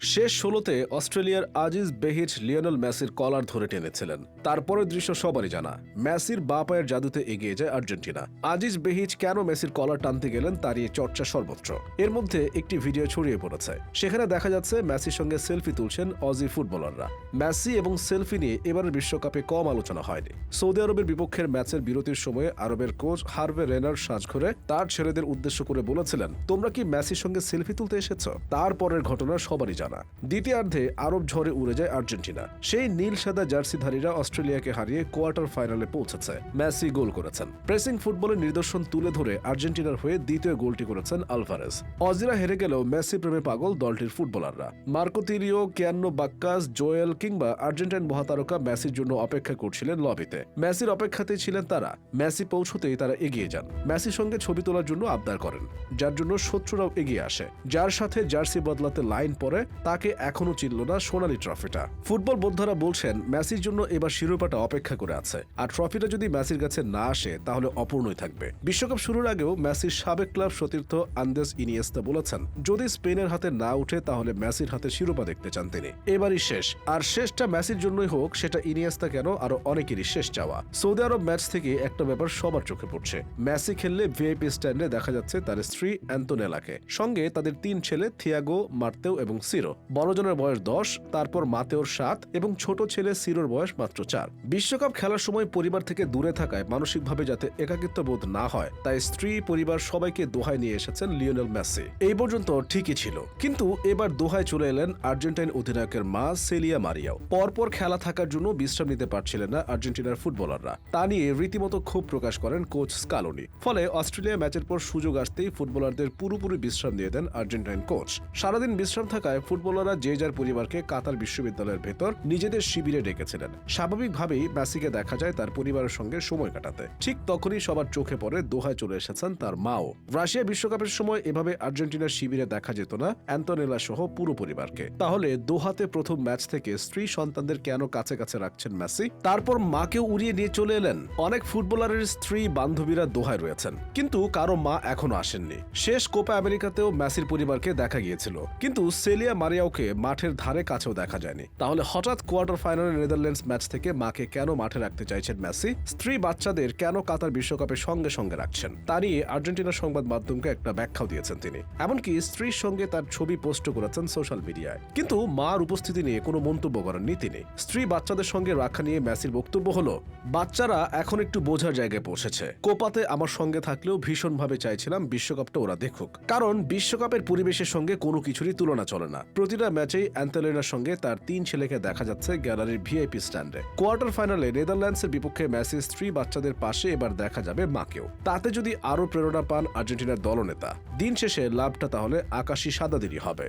শেষ ষোলোতে অস্ট্রেলিয়ার আজিজ বেহিচ লিওনেল মেসির কলার ধরে টেনেছিলেন। তারপরের দৃশ্য সবারই জানা। মেসির বা পায়ের জাদুতে এগিয়ে যায় আর্জেন্টিনা। আজিজ বেহিচ কেন মেসির কলার টানতে গেলেন তার এই চর্চা সর্বত্র। এর মধ্যে একটি ভিডিও ছড়িয়ে পড়েছে। সেখানে দেখা যাচ্ছে মেসির সঙ্গে সেলফি তুলছেন অজি ফুটবলাররা। মেসি এবং সেলফি নিয়ে এবারের বিশ্বকাপে কম আলোচনা হয়নি। সৌদি আরবের বিপক্ষের ম্যাচের বিরতির সময়ে আরবের কোচ হার্ভে রেনার সাজঘরে তার ছেলেদের উদ্দেশ্য করে বলেছিলেন, তোমরা কি মেসির সঙ্গে সেলফি তুলতে এসেছ? তারপরের ঘটনা সবারই জানা। দ্বিতীয়ার্ধে আরব ঝড়ে উড়ে যায় আর্জেন্টিনা। সেই নীল সাদা জার্সিধারীরা অস্ট্রেলিয়াকে হারিয়ে কোয়ার্টার ফাইনালে পৌঁছেছে। মেসি গোল করেছেন। প্রেসিং ফুটবলের নিদর্শন তুলে ধরে আর্জেন্টিনার হয়ে দ্বিতীয় গোলটি করেছেন আলভারেজ। অজিরা হেরে গেলেও মেসি প্রেমে পাগল দলটির ফুটবলাররা। মার্কো তিরিও কিয়ান্নো বাক্কাস, জোয়েল কিংবা আর্জেন্টাইন মহাতারকা মেসির জন্য অপেক্ষা করছিলেন লবিতে। মেসির অপেক্ষাতেই ছিলেন তারা। মেসি পৌঁছতেই তারা এগিয়ে যান। মেসির সঙ্গে ছবি তোলার জন্য আবদার করেন, যার জন্য শত্রুরাও এগিয়ে আসে। যার সাথে জার্সি বদলাতে লাইন পরে তাকে এখনও চিনল না সোনালি ট্রফিটা। ফুটবল বোদ্ধারা বলছেন, মেসির জন্য এবার শিরোপাটা অপেক্ষা করে আছে। আর ট্রফিটা যদি মেসির কাছে না আসে, তাহলে অপূর্ণই থাকবে। বিশ্বকাপ শুরুর আগেও মেসির সাবেক ক্লাব সতীর্থ আন্দেস ইনিয়েস্তা বলেছেন, যদি স্পেনের হাতে না উঠে তাহলে মেসির হাতে শিরোপা দেখতে চান তিনি। এবারই শেষ। আর শেষটা মেসির জন্যই হোক, সেটা ইনিয়েস্তা কেন, আরও অনেকেরই শেষ চাওয়া। সৌদি আরব ম্যাচ থেকে একটা ব্যাপার সবার চোখে পড়ছে। মেসি খেললে ভিআইপি স্ট্যান্ডে দেখা যাচ্ছে তার স্ত্রী অ্যান্তোনেলাকে সঙ্গে তাদের তিন ছেলে, থিয়াগো, মার্তেও এবং সিরো। বড়জনের বয়স দশ, তারপর মাতেওর সাত এবং ছোট ছেলে সিরোর বয়স মাত্র চার। বিশ্বকাপ খেলার সময় পরিবার থেকে দূরে থাকায় মানসিকভাবে যাতে একাকিত্ব বোধ না হয়, তাই স্ত্রী, পরিবার সবাইকে দোহায় নিয়ে এসেছেন লিওনেল মেসি। এই পর্যন্ত ঠিকই ছিল। কিন্তু এবার দোহায় চলে এলেন আর্জেন্টাইন অধিনায়কের মা সেলিয়া মারিয়াও। পরপর খেলা থাকার জন্য বিশ্রাম নিতে পারছিলেন না আর্জেন্টিনার ফুটবলাররা। তা নিয়ে রীতিমতো ক্ষোভ প্রকাশ করেন কোচ স্কালোনি। ফলে অস্ট্রেলিয়া ম্যাচের পর সুযোগ আসতেই ফুটবলারদের পুরোপুরি বিশ্রাম দিয়ে দেন আর্জেন্টাইন কোচ। সারাদিন বিশ্রাম থাকায় ফুটবলাররা যে যার পরিবারকে কাতার বিশ্ববিদ্যালয়ের ভেতর নিজেদের শিবিরে ডেকেছিলেন। স্বাভাবিকভাবেই মেসিকে দেখা যায় তার পরিবারের সঙ্গে সময় কাটাতে। ঠিক তখনই সবার চোখে পড়ে দোহায় চলে এসেছেন তার মাও। রাশিয়া বিশ্বকাপের সময় এভাবে আর্জেন্টিনার শিবিরে দেখা যেত না অ্যান্তোনেলা সহ পুরো পরিবারকে। তাহলে দোহাতে প্রথম ম্যাচ থেকে স্ত্রী সন্তানদের কেন কাছে কাছে রাখছেন মেসি? তারপর মাকেও উড়িয়ে নিয়ে চলে এলেন। অনেক ফুটবলারের স্ত্রী বান্ধবীরা দোহায় রয়েছেন। কিন্তু কারও মা এখনও আসেননি। শেষ কোপা আমেরিকাতেও মেসির পরিবারকে দেখা গিয়েছিল। কিন্তু সেলিয়া মারিয়াওকে মাঠের ধারে কাছেও দেখা যায়নি। তাহলে হঠাৎ কোয়ার্টার ফাইনালে নেদারল্যান্ডস ম্যাচ থেকে মাকে কেন মাঠে রাখতে চাইছেন মেসি? স্ত্রী বাচ্চাদের কেন কাতার বিশ্বকাপে সঙ্গে সঙ্গে রাখছেন? তা নিয়ে আর্জেন্টিনার সংবাদ মাধ্যমকে একটা ব্যাখ্যাও দিয়েছেন তিনি। এমনকি স্ত্রীর সঙ্গে তার ছবি পোস্ট করেছেন সোশ্যাল মিডিয়ায়। কিন্তু মার উপস্থিতি নিয়ে কোনো মন্তব্য করেননি তিনি। স্ত্রী বাচ্চাদের সঙ্গে রাখা নিয়ে মেসির বক্তব্য হলো, বাচ্চারা এখন একটু বোঝার জায়গায় পৌঁছেছে। কোপাতে আমার সঙ্গে থাকলেও ভীষণভাবে চাইছিলাম বিশ্বকাপটা ওরা দেখুক। কারণ বিশ্বকাপের পরিবেশের সঙ্গে কোনো কিছুরই তুলনা চলে না। প্রতিটা ম্যাচেই অ্যান্তেলিনার সঙ্গে তার তিন ছেলেকে দেখা যাচ্ছে গ্যালারির ভিআইপি স্ট্যান্ডে। কোয়ার্টার ফাইনালে নেদারল্যান্ডসের বিপক্ষে ম্যাচের স্ত্রী বাচ্চাদের পাশে এবার দেখা যাবে মাকেও। তাতে যদি আরও প্রেরণা পান আর্জেন্টিনার দলনেতা। দিন শেষে লাভটা তাহলে আকাশি সাদাদেরই হবে।